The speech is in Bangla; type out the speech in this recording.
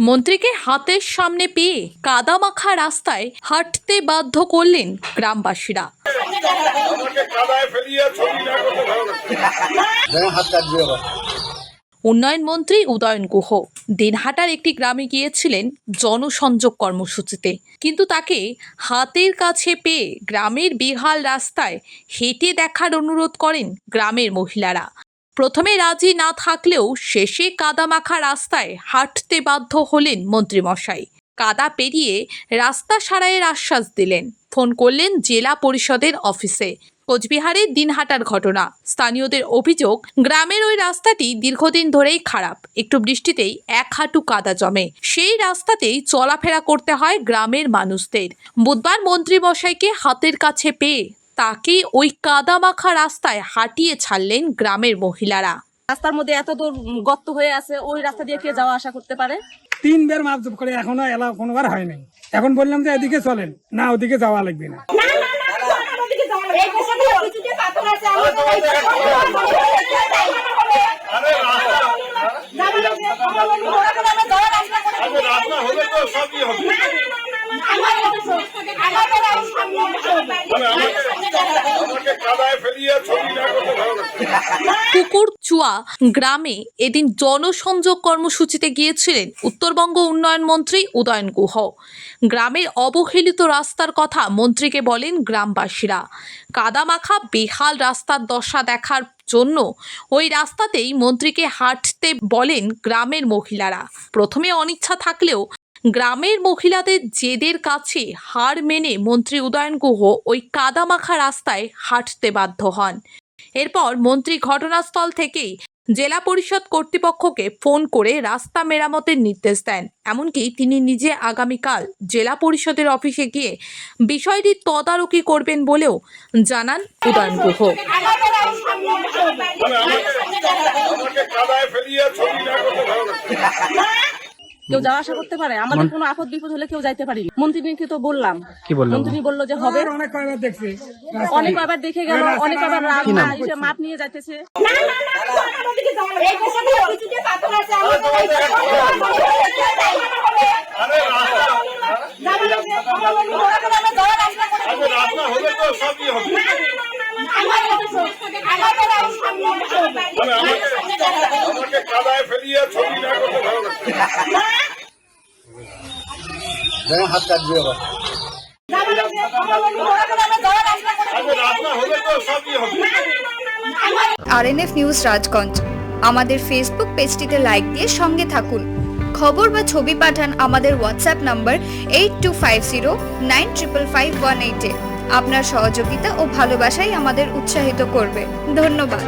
মন্ত্রীকে হাতের সামনে পেয়ে কাদামাখা রাস্তায় হাঁটতে বাধ্য করলেন গ্রামবাসীরা উন্নয়ন মন্ত্রী উদয়ন গুহ দিনহাটার একটি গ্রামে গিয়েছিলেন জনসংযোগ কর্মসূচিতে। কিন্তু তাকে হাতের কাছে পেয়ে গ্রামের বেহাল রাস্তায় হেঁটে দেখার অনুরোধ করেন গ্রামের মহিলারা। প্রথমে রাজি না থাকলেও শেষে কাদামাখা রাস্তায় হাঁটতে বাধ্য হলেন মন্ত্রীমশাই। কাদা পেরিয়ে রাস্তা সারাইয়ের আশ্বাস দিলেন। ফোন করলেন জেলা পরিষদের অফিসে। কোচবিহারের দিনহাটার ঘটনা। স্থানীয়দের অভিযোগ গ্রামের ওই রাস্তাটি দীর্ঘদিন ধরেই খারাপ। একটু বৃষ্টিতেই এক হাঁটু কাদা জমে। সেই রাস্তাতেই চলাফেরা করতে হয় গ্রামের মানুষদের। বুধবার মন্ত্রী মশাইকে হাতের কাছে পেয়ে তাকে ওই কাদামাখা রাস্তায় হাঁটিয়ে ছাড়লেন গ্রামের মহিলারা। রাস্তার মধ্যে এত দূর গর্ত হয়ে আছে ওই রাস্তা দিয়ে কে যাওয়া আসা করতে পারে? তিনবার মাপ করে এখনও এলা কোনোবার হয় নাই। এখন বললাম যে এদিকে চলেন না ওদিকে যাওয়া লাগবে না। আমাকে কাদায় ফেলিয়ে ছবি না করতে ভালো লাগছে কুকুর চুয়া গ্রামে এদিন জনসংযোগ কর্মসূচিতে গিয়েছিলেন উত্তরবঙ্গ উন্নয়ন মন্ত্রী উদয়ন গুহ। গ্রামের অবহেলিত রাস্তার কথা মন্ত্রীকে বলেন গ্রামবাসীরা। কাদামাখা বেহাল রাস্তার দশা দেখার জন্য ওই রাস্তাতেই মন্ত্রীকে হাঁটতে বলেন গ্রামের মহিলারা। প্রথমে অনিচ্ছা থাকলেও গ্রামের মহিলাদের জেদের কাছে হার মেনে মন্ত্রী উদয়ন গুহ ওই কাদামাখা রাস্তায় হাঁটতে বাধ্য হন। এরপর মন্ত্রী ঘটনাস্থল থেকেই জেলা পরিষদ কর্তৃপক্ষকে ফোন করে রাস্তা মেরামতের নির্দেশ দেন। এমনকি তিনি নিজে আগামীকাল জেলা পরিষদের অফিসে গিয়ে বিষয়টি তদারকি করবেন বলেও জানান উদয়ন গুহ। কাদায় ফেলিয়ে কেউ যাওয়া আসা করতে পারে আমাদের কোনো আপদ বিপদ হলে কেউ যাইতে পারি মন্ত্রীকে তো বললাম কি বললাম মন্ত্রী বলল যে হবে অনেক কয়বার দেখছি অনেক আবার দেখে গেল অনেক আবার রাগ এসে মাপ নিয়ে যাইতেছে না না না যাওয়া এই কিছুতে পাথর আছে ফেলিয়ে ছবি না করতে ভালো দেন হাত কাটবি আবার আরএনএফ নিউজ রাজগঞ্জ আমাদের ফেসবুক পেজটিতে লাইক দিয়ে সঙ্গে থাকুন। খবর বা ছবি পাঠান আমাদের WhatsApp number eight two five zero nine triple five one এইটে আপনার সহযোগিতা ও ভালোবাসাই আমাদের উৎসাহিত করবে। ধন্যবাদ।